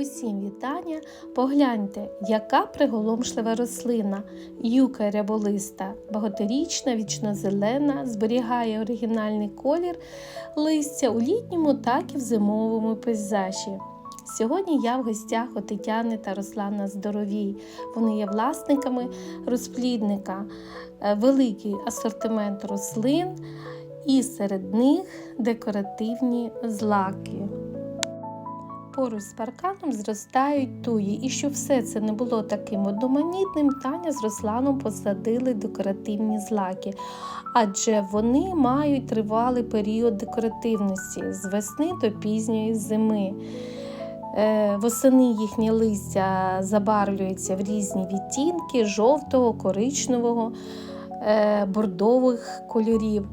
Усім вітання! Погляньте, яка приголомшлива рослина. Юка ряболиста, багаторічна, вічнозелена, зберігає оригінальний колір листя у літньому, так і в зимовому пейзажі. Сьогодні я в гостях у Тетяни та Руслана Здоровій. Вони є власниками розплідника, Е, великий асортимент рослин, і серед них декоративні злаки. Поруч з парканом зростають туї, і щоб все це не було таким одноманітним, Таня з Русланом посадили декоративні злаки, адже вони мають тривалий період декоративності з весни до пізньої зими. Е, Восени їхнє листя забарвлюється в різні відтінки жовтого, коричневого, е, бордових кольорів.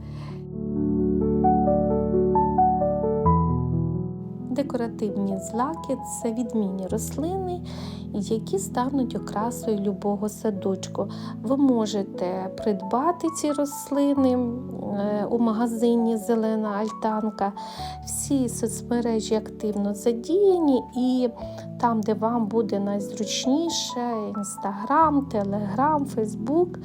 Декоративні злаки це відмінні рослини, які стануть окрасою любого садочку. Ви можете придбати ці рослини е, у магазині Зелена Альтанка. Всі соцмережі активно задіяні, і там, де вам буде найзручніше: Інстаграм, Телеграм, Фейсбук.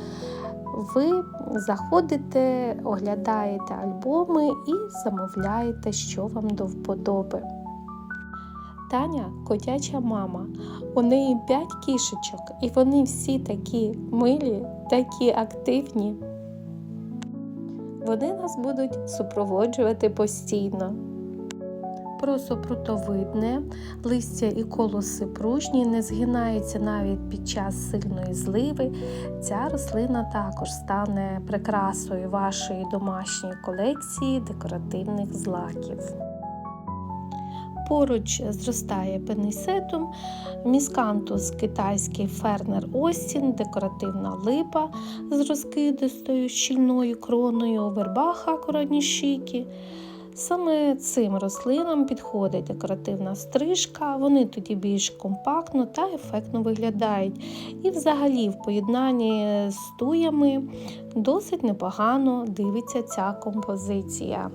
Ви заходите, оглядаєте альбоми і замовляєте, що вам до вподоби. Таня котяча мама. У неї п'ять кішечок, і вони всі такі милі, такі активні. Вони нас будуть супроводжувати постійно. Просопрутовидне, листя і колоси пружні, не згинаються навіть під час сильної зливи. Ця рослина також стане прикрасою вашої домашньої колекції декоративних злаків. Поруч зростає пенисетум, міскантус китайський фернер Остін, декоративна липа з розкидистою щільною кроною, вербаха коронішіки. Саме цим рослинам підходить декоративна стрижка, вони тоді більш компактно та ефектно виглядають. І взагалі в поєднанні з туями досить непогано дивиться ця композиція.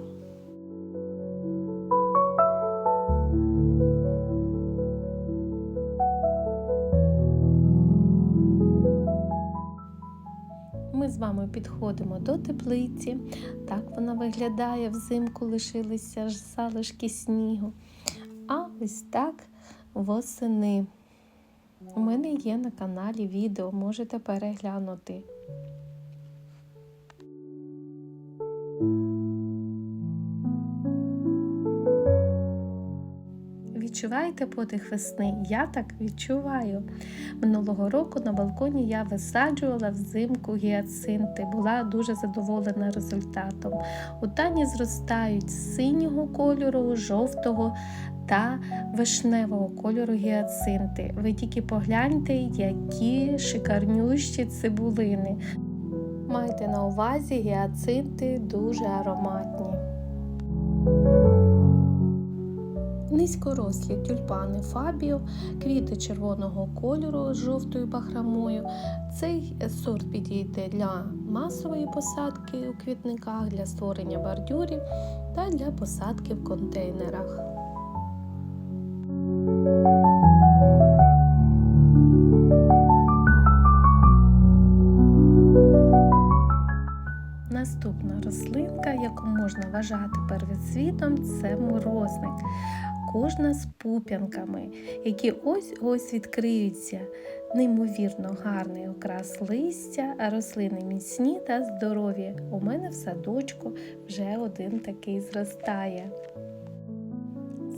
Ми з вами підходимо до теплиці. Так вона виглядає взимку, лишилися залишки снігу. А ось так восени. У мене є на каналі відео, можете переглянути. Відчуваєте подих весни? Я так відчуваю. Минулого року на балконі я висаджувала взимку гіацинти, була дуже задоволена результатом. У тані зростають синього кольору, жовтого та вишневого кольору гіацинти. Ви тільки погляньте, які шикарнющі цибулини. Майте на увазі гіацинти дуже ароматні. Низькорослі тюльпани Фабіо, квіти червоного кольору з жовтою бахрамою. Цей сорт підійде для масової посадки у квітниках, для створення бордюрів та для посадки в контейнерах. Наступна рослинка, яку можна вважати первоцвітом, це морозник. Кожна з пуп'янками, які ось-ось відкриються. Неймовірно гарний окрас листя, рослини міцні та здорові. У мене в садочку вже один такий зростає.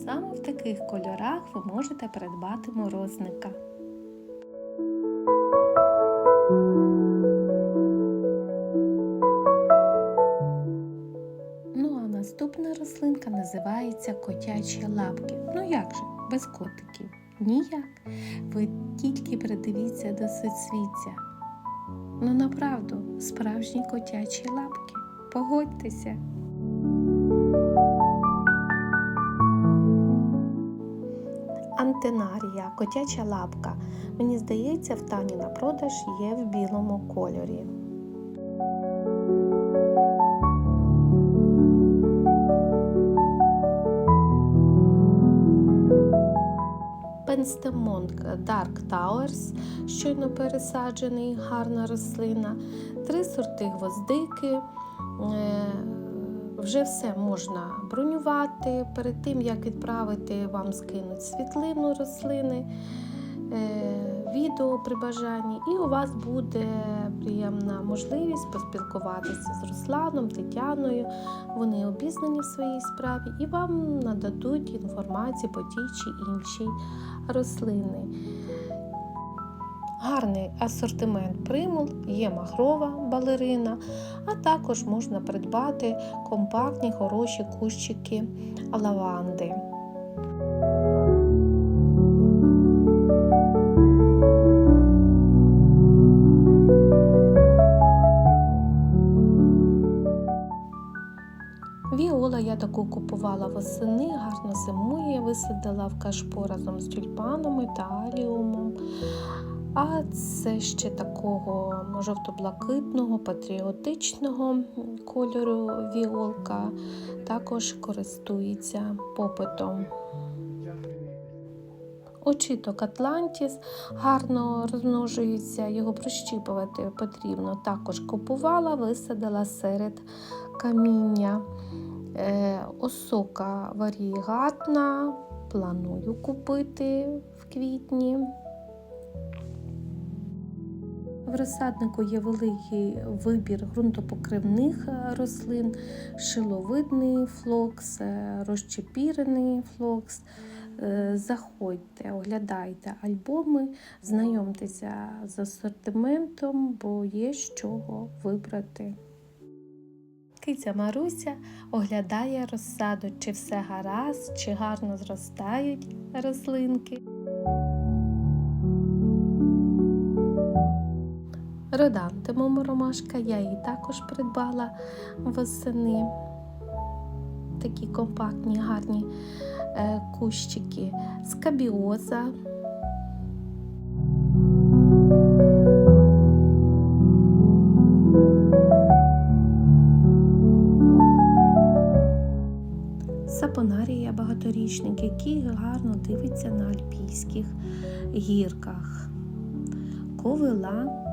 Саме в таких кольорах ви можете придбати морозника. Називається котячі лапки. Ну як же, без котиків? Ніяк. Ви тільки придивіться до соцвіття. Ну направду, справжні котячі лапки. Погодьтеся. Антенарія, котяча лапка. Мені здається, в тані на продаж є в білому кольорі. Пенстемонт Dark Towers, щойно пересаджений, гарна рослина, три сорти гвоздики. Е, Вже все можна бронювати. Перед тим, як відправити, вам скинуть світлину рослини, е, відео при бажанні, і у вас буде приємна можливість поспілкуватися з Русланом, Тетяною. Вони обізнані в своїй справі і вам нададуть інформацію по тій чи іншій рослини. Гарний асортимент примул, є махрова балерина, а також можна придбати компактні хороші кущики лаванди. Віола я таку купувала восени, гарно зимує, висадила в кашпо разом з тюльпанами та аліумом. А це ще такого жовто-блакитного, патріотичного кольору віолка також користується попитом. Очіток Атлантіс гарно розмножується, його прощіпувати потрібно. Також купувала, висадила серед каміння. Е, осока варігатна, планую купити в квітні. В розсаднику є великий вибір ґрунтопокривних е, рослин, шиловидний флокс, е, розчепірений флокс. Заходьте, оглядайте альбоми, знайомтеся з асортиментом, бо є з чого вибрати. Киця Маруся оглядає розсаду, чи все гаразд, чи гарно зростають рослинки. Родантимом ромашка, я її також придбала восени. Такі компактні, гарні е, кущики. Скабіоза. Багаторічник, який гарно дивиться на альпійських гірках. Ковила.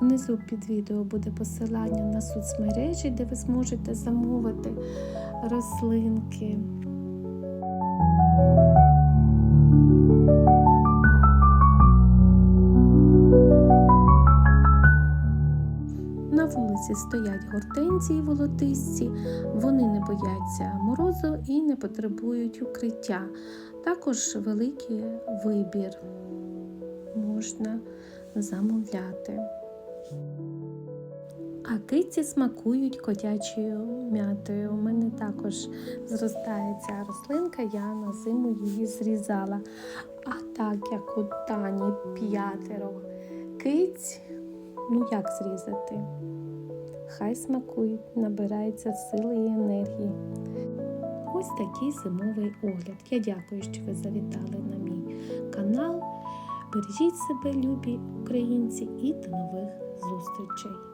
Внизу під відео буде посилання на соцмережі, де ви зможете замовити рослинки. Вулиці стоять гортензії волотисті, вони не бояться морозу і не потребують укриття. Також великий вибір можна замовляти. А киці смакують котячою м'ятою. У мене також зростає ця рослинка, я на зиму її зрізала. А так як у Тані п'ятеро киць, ну як зрізати? Хай смакують, набирається сили і енергії. Ось такий зимовий огляд. Я дякую, що ви завітали на мій канал. Бережіть себе, любі українці, і до нових зустрічей!